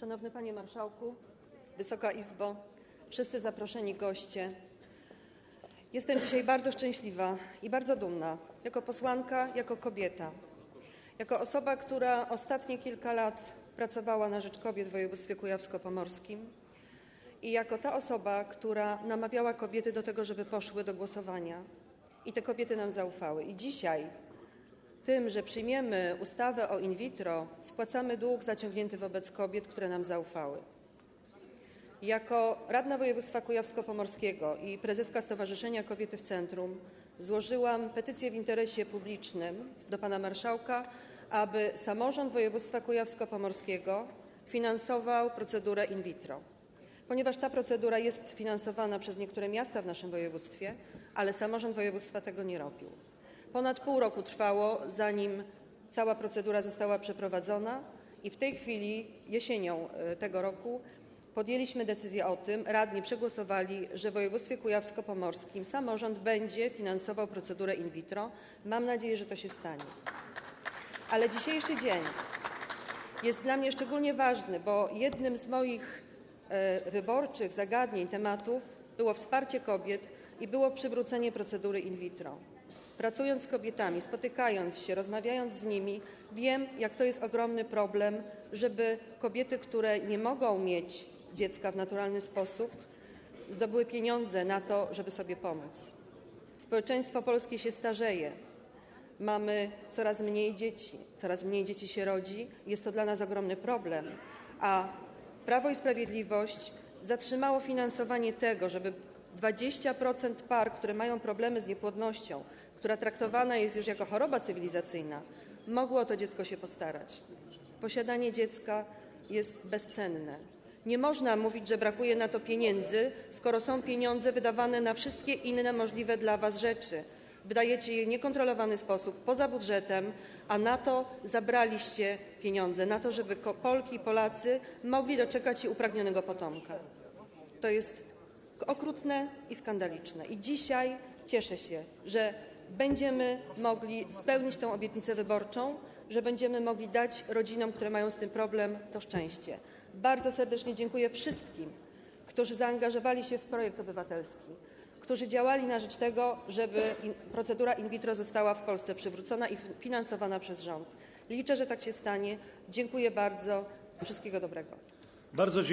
Szanowny Panie Marszałku, Wysoka Izbo, wszyscy zaproszeni goście. Jestem dzisiaj bardzo szczęśliwa i bardzo dumna jako posłanka, jako kobieta, jako osoba, która ostatnie kilka lat pracowała na rzecz kobiet w województwie kujawsko-pomorskim i jako ta osoba, która namawiała kobiety do tego, żeby poszły do głosowania. I te kobiety nam zaufały. I dzisiaj tym, że przyjmiemy ustawę o in vitro, spłacamy dług zaciągnięty wobec kobiet, które nam zaufały. Jako radna województwa kujawsko-pomorskiego i prezeska Stowarzyszenia Kobiety w Centrum złożyłam petycję w interesie publicznym do pana marszałka, aby samorząd województwa kujawsko-pomorskiego finansował procedurę in vitro. Ponieważ ta procedura jest finansowana przez niektóre miasta w naszym województwie, ale samorząd województwa tego nie robił. Ponad pół roku trwało, zanim cała procedura została przeprowadzona i w tej chwili, jesienią e, tego roku, podjęliśmy decyzję o tym, radni przegłosowali, że w województwie kujawsko-pomorskim samorząd będzie finansował procedurę in vitro. Mam nadzieję, że to się stanie. Ale dzisiejszy dzień jest dla mnie szczególnie ważny, bo jednym z moich e, wyborczych zagadnień, tematów było wsparcie kobiet i było przywrócenie procedury in vitro. Pracując z kobietami, spotykając się, rozmawiając z nimi, wiem, jak to jest ogromny problem, żeby kobiety, które nie mogą mieć dziecka w naturalny sposób, zdobyły pieniądze na to, żeby sobie pomóc. Społeczeństwo polskie się starzeje. Mamy coraz mniej dzieci, coraz mniej dzieci się rodzi. Jest to dla nas ogromny problem. A Prawo i Sprawiedliwość zatrzymało finansowanie tego, żeby 20% par, które mają problemy z niepłodnością, która traktowana jest już jako choroba cywilizacyjna, mogło o to dziecko się postarać. Posiadanie dziecka jest bezcenne. Nie można mówić, że brakuje na to pieniędzy, skoro są pieniądze wydawane na wszystkie inne możliwe dla Was rzeczy. Wydajecie je w niekontrolowany sposób, poza budżetem, a na to zabraliście pieniądze, na to, żeby Polki i Polacy mogli doczekać się upragnionego potomka. To jest okrutne i skandaliczne. I dzisiaj cieszę się, że będziemy mogli spełnić tę obietnicę wyborczą, że będziemy mogli dać rodzinom, które mają z tym problem, to szczęście. Bardzo serdecznie dziękuję wszystkim, którzy zaangażowali się w projekt obywatelski, którzy działali na rzecz tego, żeby in, procedura in vitro została w Polsce przywrócona i finansowana przez rząd. Liczę, że tak się stanie. Dziękuję bardzo. Wszystkiego dobrego. Bardzo